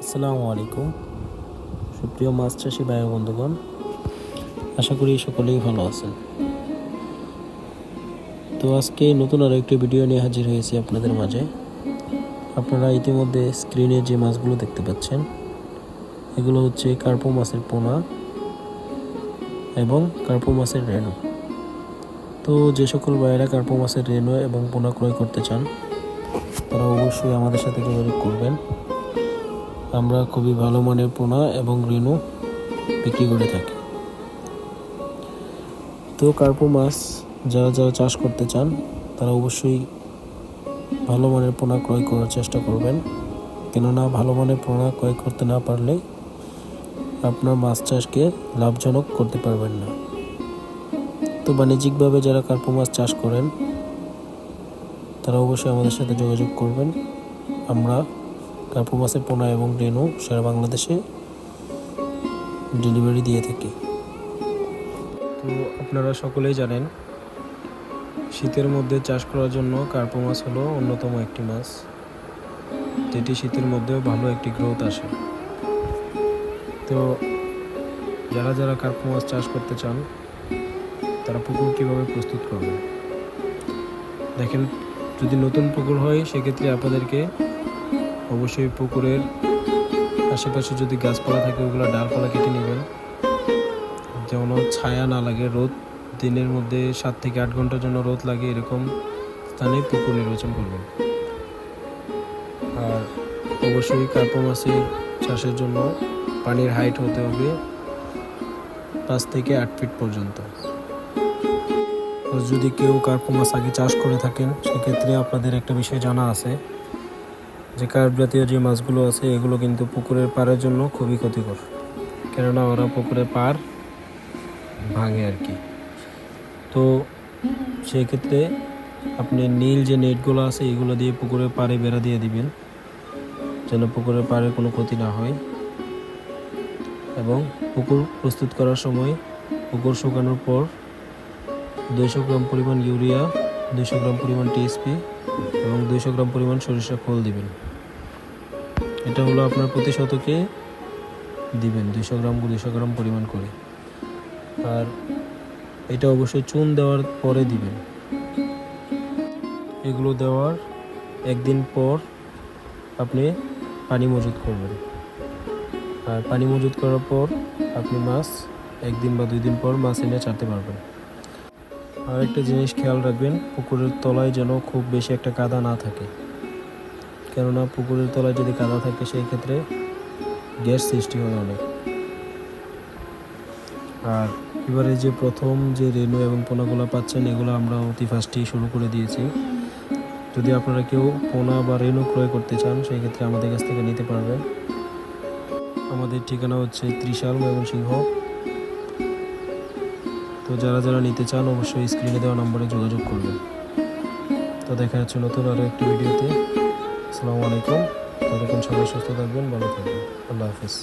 আসসালামু আলাইকুম। সুপ্রিয় মাছ চাষি ভাই বন্ধুগণ, আশা করি সকলেই ভালো আছেন। তো আজকে নতুন আরও একটি ভিডিও নিয়ে হাজির হয়েছি আপনাদের মাঝে। আপনারা ইতিমধ্যে স্ক্রিনে যে মাছগুলো দেখতে পাচ্ছেন, এগুলো হচ্ছে কার্পো মাছের পোনা এবং কার্পো মাছের রেণু। তো যে সকল ভাইয়েরা কার্পো মাছের রেণু এবং পোনা ক্রয় করতে চান তারা অবশ্যই আমাদের সাথে যোগাযোগ করবেন। আমরা খুবই ভালো মানের পোনা এবং রেণু বিক্রি করে থাকি। তো কার্পো মাছ যারা যারা চাষ করতে চান, তারা অবশ্যই ভালো মানের পোনা ক্রয় করার চেষ্টা করবেন। কেননা ভালো মানের পোনা ক্রয় করতে না পারলে আপনার মাছ চাষকে লাভজনক করতে পারবেন না। তো বাণিজ্যিকভাবে যারা কার্পো মাছ চাষ করেন তারা অবশ্যই আমাদের সাথে যোগাযোগ করবেন। আমরা কার্পো মাছের পোনা এবং রেনু সারা বাংলাদেশে ডেলিভারি দিয়ে থাকি। তো আপনারা সকলেই জানেন, শীতের মধ্যে চাষ করার জন্য কার্পো মাছ হলো অন্যতম একটি মাছ, যেটি শীতের মধ্যেও ভালো একটি গ্রোথ আসে। তো যারা যারা কার্পো মাছ চাষ করতে চান, তারা পুকুর কীভাবে প্রস্তুত করবেন? দেখেন যদি নতুন পুকুর হয়, সেক্ষেত্রে আপনাদেরকে অবশ্যই পুকুরের আশেপাশে যদি গাছপালা থাকে, ওগুলো ডালপালা কেটে নেবেন। যেমন ছায়া না লাগে, রোদ দিনের মধ্যে সাত থেকে আট ঘণ্টার জন্য রোদ লাগে, এরকম স্থানে পুকুর নির্বাচন করবেন। আর অবশ্যই কার্পো মাছের চাষের জন্য পানির হাইট হতে হবে পাঁচ থেকে আট ফিট পর্যন্ত। যদি কেউ কার্পো মাছ আগে চাষ করে থাকেন, সেক্ষেত্রে আপনাদের একটা বিষয় জানা আছে যে কার্প জাতীয় যে মাছগুলো আছে, এগুলো কিন্তু পুকুরের পাড়ের জন্য খুবই ক্ষতিকর। কেননা ওরা পুকুরের পাড় ভাঙে আর কি। তো সেক্ষেত্রে আপনি নীল যে নেটগুলো আছে, এগুলো দিয়ে পুকুরের পাড়ে বেড়া দিয়ে দিবেন, যেন পুকুরের পাড়ে কোনো ক্ষতি না হয়। এবং পুকুর প্রস্তুত করার সময় পুকুর শুকানোর পর দুইশো গ্রাম পরিমাণ ইউরিয়া, দুইশো গ্রাম পরিমাণ টিএসপি এবং দুইশো গ্রাম পরিমাণ সরিষা খোল দিবেন। এটা হলো আপনার প্রতি শতকে দিবেন, দুইশো গ্রাম দুইশো গ্রাম পরিমাণ করে। আর এটা অবশ্যই চুন দেওয়ার পরে দিবেন। এগুলো দেওয়ার একদিন পর আপনি পানি মজুত করবেন। আর পানি মজুত করার পর আপনি মাছ একদিন বা দুই দিন পর মাছ এনে ছাড়তে পারবেন। আর একটা জিনিস খেয়াল রাখবেন, পুকুরের তলায় যেন খুব বেশি একটা কাদা না থাকে। কেননা পুকুরের তলায় যদি কাদা থাকে, সেই ক্ষেত্রে গ্যাস সৃষ্টি হয় অনেক। আর এবারে যে প্রথম যে রেনু এবং পোনাগুলো পাচ্ছেন, এগুলো আমরা অতি ফার্স্টেই শুরু করে দিয়েছি। যদি আপনারা কেউ পোনা বা রেনু ক্রয় করতে চান, সেই ক্ষেত্রে আমাদের কাছ থেকে নিতে পারবেন। আমাদের ঠিকানা হচ্ছে ত্রিশাল ময়মনসিংহ তো যারা যারা নিতে চান অবশ্যই স্ক্রিনে দেওয়া নম্বরে যোগাযোগ করবেন। তো দেখা যাচ্ছে নতুন আরও একটি ভিডিওতে। আসসালামু আলাইকুম। ততক্ষণ সবাই সুস্থ থাকবেন, ভালো থাকবেন। আল্লাহ হাফিজ।